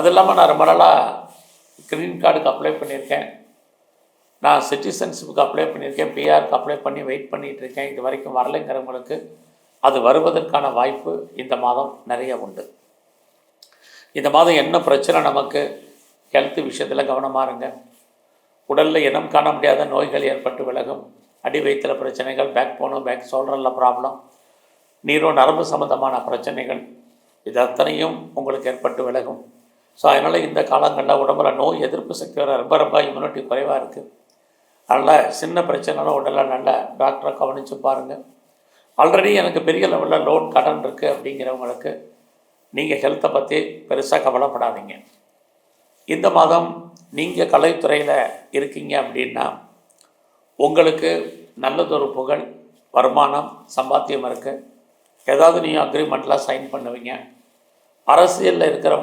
அது இல்லாமல் நான் ரொம்ப நாளாக க்ரீன் கார்டுக்கு அப்ளை பண்ணியிருக்கேன். நான் சிட்டிசன்ஷிப்புக்கு அப்ளை பண்ணியிருக்கேன். பிஆருக்கு அப்ளை பண்ணி வெயிட் பண்ணிகிட்டு இருக்கேன் இது வரைக்கும் வரலைங்கிறவங்களுக்கு அது வருவதற்கான வாய்ப்பு இந்த மாதம் நிறைய உண்டு. இந்த மாதம் என்ன பிரச்சனை நமக்கு? ஹெல்த் விஷயத்தில் கவனமாக இருங்க. உடலில் இனம் காண முடியாத நோய்கள் ஏற்பட்டு விலகும். அடி வயிற்றுல பிரச்சனைகள் பேக் போனும் பேக் சோல்டரில் ப்ராப்ளம் நீரோ நரம்பு சம்மந்தமான பிரச்சனைகள் இது அத்தனையும் உங்களுக்கு ஏற்பட்டு விலகும். ஸோ அதனால் இந்த காலங்களில் உடம்புல நோய் எதிர்ப்பு சக்தி வர ரொம்ப ரொம்ப இம்யூனிட்டி குறைவாக இருக்குது அதனால் சின்ன பிரச்சனைலாம் உடலில் நல்ல டாக்டரை கவனித்து பாருங்கள் ஆல்ரெடி எனக்கு பெரிய லெவலில் லோன் கடன் இருக்குது அப்படிங்கிறவங்களுக்கு நீங்கள் ஹெல்த்தை பற்றி பெருசாக கவலைப்படாதீங்க. இந்த மாதம் நீங்கள் கலைத்துறையில் இருக்கீங்க அப்படின்னா உங்களுக்கு நல்லதொரு புகழ் வருமானம் சம்பாத்தியம் இருக்குது ஏதாவது நீங்கள் அக்ரிமெண்ட்லாம் சைன் பண்ணுவீங்க. அரசியலில் இருக்கிற